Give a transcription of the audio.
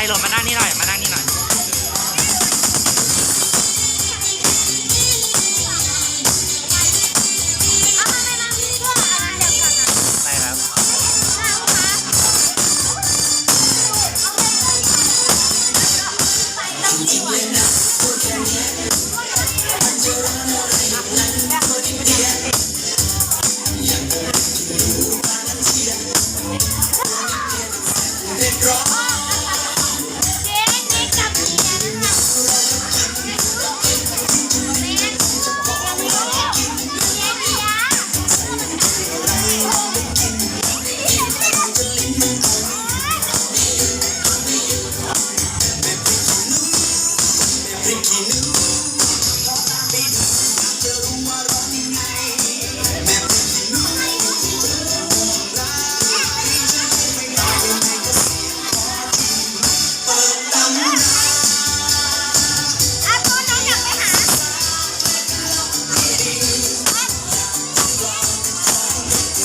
นั่งนี่หน่อย มานั่งนี่หน่อยมาด้ไานนี้นเดียวกันอะครับ